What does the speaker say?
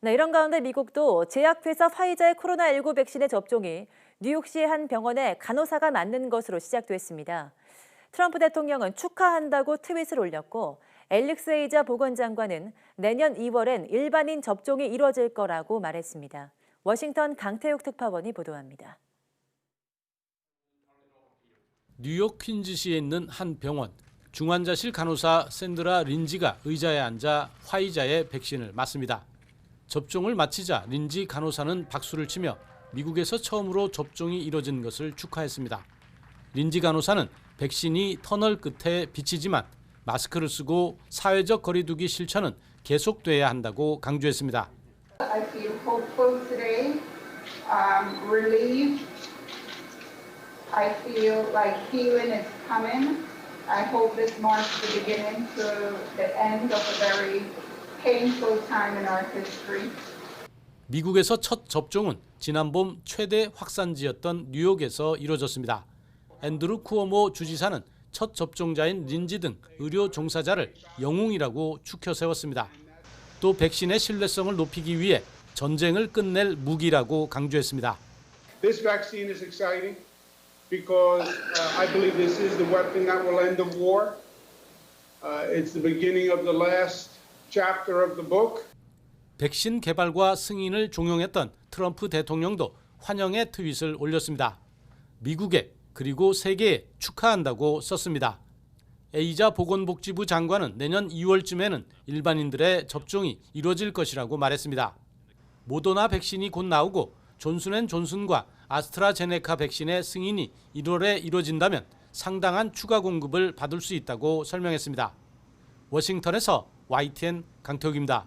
네, 이런 가운데 미국도 제약회사 화이자의 코로나19 백신의 접종이 뉴욕시의 한 병원에 간호사가 맞는 것으로 시작됐습니다. 트럼프 대통령은 축하한다고 트윗을 올렸고 엘릭스 에이자 보건장관은 내년 2월엔 일반인 접종이 이뤄질 거라고 말했습니다. 워싱턴 강태욱 특파원이 보도합니다. 뉴욕 퀸즈시에 있는 한 병원 중환자실 간호사 샌드라 린지가 의자에 앉아 화이자의 백신을 맞습니다. 접종을 마치자 린지 간호사는 박수를 치며 미국에서 처음으로 접종이 이뤄진 것을 축하했습니다. 린지 간호사는 백신이 터널 끝에 비치지만 마스크를 쓰고 사회적 거리두기 실천은 계속돼야 한다고 강조했습니다. I feel hopeful today, um, relieved. I feel like healing is coming. I hope this marks the beginning to the end of a very painful time in our history. 미국에서 첫 접종은 지난 봄 최대 확산지였던 뉴욕에서 이뤄졌습니다. 앤드루 쿠오모 주지사는 첫 접종자인 린지 등 의료 종사자를 영웅이라고 추켜 세웠습니다. 또 백신의 신뢰성을 높이기 위해 전쟁을 끝낼 무기라고 강조했습니다. This vaccine is exciting because uh, I believe this is the weapon that will end the war. Uh, it's the beginning of the last chapter of the book. 백신 개발과 승인을 종용했던 트럼프 대통령도 환영의 트윗을 올렸습니다. 미국에 그리고 세계에 축하한다고 썼습니다. 에이자 보건복지부 장관은 내년 2월쯤에는 일반인들의 접종이 이루어질 것이라고 말했습니다. 모더나 백신이 곧 나오고 존슨앤존슨과 아스트라제네카 백신의 승인이 1월에 이루어진다면 상당한 추가 공급을 받을 수 있다고 설명했습니다. 워싱턴에서 YTN 강태욱입니다.